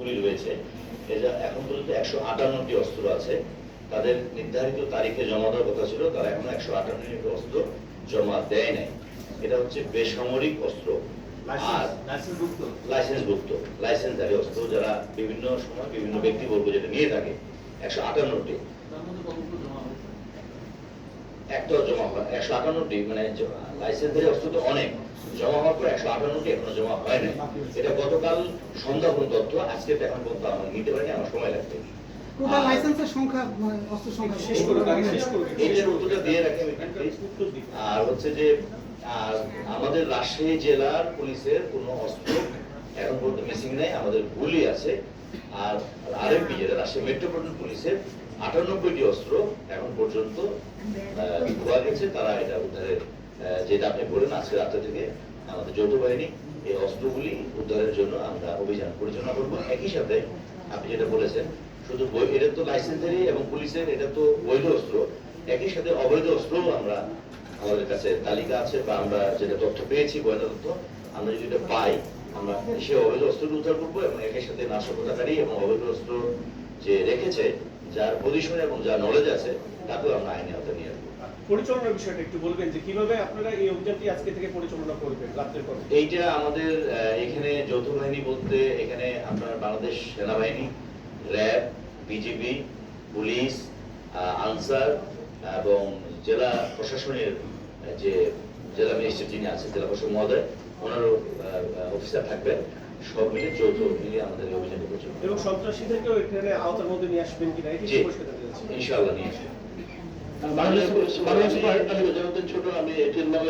গুলি রয়েছে এরা এখন পর্যন্ত একশো আটান্নটি অস্ত্র আছে। তাদের নির্ধারিত তারিখে জমা দেওয়ার কথা ছিল তারা এখন একশো আটান্নটি অস্ত্র জমা দেয় নাই। এটা হচ্ছে বেসামরিক অস্ত্র। আর লাইসেন্সভুক্ত? লাইসেন্সধারী অস্ত্র যারা বিভিন্ন সময় বিভিন্ন ব্যক্তিবর্গ যেটা নিয়ে থাকে একশো আটান্নটি। একটাও জমা হয় একশো আটান্নটি মানে তো অনেক। জমা হওয়ার পর একশো আটান্নটি এখনও জমা হয় নাই। এটা গতকাল সন্ধ্যা পর্যন্ত তথ্য আজকে এখন পর্যন্ত আমরা নিতে পারিনি আমার সময় লাগবে। টোটাল আর লাইসেন্সের সংখ্যা অস্ত্র সংখ্যা শেষ করুন, আগে শেষ করুন। এইটার উত্তরটা দিয়ে রাখি আর হচ্ছে যে আমাদের রাজশাহী জেলার পুলিশের কোনো অস্ত্র মিসিং নেই আমাদের গুলি আছে। আর আরএমপি যেটা রাজশাহী মেট্রোপলিটন পুলিশের আটানব্বইটি অস্ত্র এখন পর্যন্ত ধোয়া গেছে। তারা এটা উদ্ধারের যেটা আপনি বলেন আজকে রাত্রে থেকে, আমাদের যৌথ বাহিনী এই অস্ত্রগুলি উদ্ধারের জন্য আমরা অভিযান পরিচালনা করব। একই সাথে আপনি যেটা বলেছেন, শুধু এটা তো লাইসেন্সারি এবং পুলিশের, এটা তো বৈধ অস্ত্র। একই সাথে অবৈধ অস্ত্রও আমরা আমাদের কাছে তালিকা আছে বা আমরা যেটা তথ্য পেয়েছি গোয়েন্দা তথ্য, আমরা যদি এটা পাই আমরা সে অবৈধ অস্ত্র উদ্ধার করব এবং একই সাথে নাশকতাকারী এবং অবৈধ অস্ত্র যে রেখেছে যার পজিশন এবং যার নলেজ আছে তাকেও আমরা আইনে হাতে নিয়ে আসব। পরিচালনার বিষয়টা একটু বলবেন যে কীভাবে আপনারা এই অভিযানটি আজকে থেকে পরিচালনা করবেন রাত্রের পর? এইটা আমাদের এখানে যৌথ বাহিনী বলতে এখানে আপনার বাংলাদেশ সেনাবাহিনী র্যাব বিজিবি পুলিশ আনসার এবং জেলা প্রশাসনের যে জেলা মিনিস্টার যিনি আছেন জেলা প্রশাসক মহোদয় ওনারও অফিসার থাকবেন। সব মিলে যৌথ মিলে আমাদের করছে। এবং সন্ত্রাসীদেরকেও এখানে আওতার মধ্যে নিয়ে আসবেন কিনা এটি। ইনশাআল্লাহ নিয়ে আসবেন। বাংলাদেশ বাংলাদেশ ছোট আমি এটির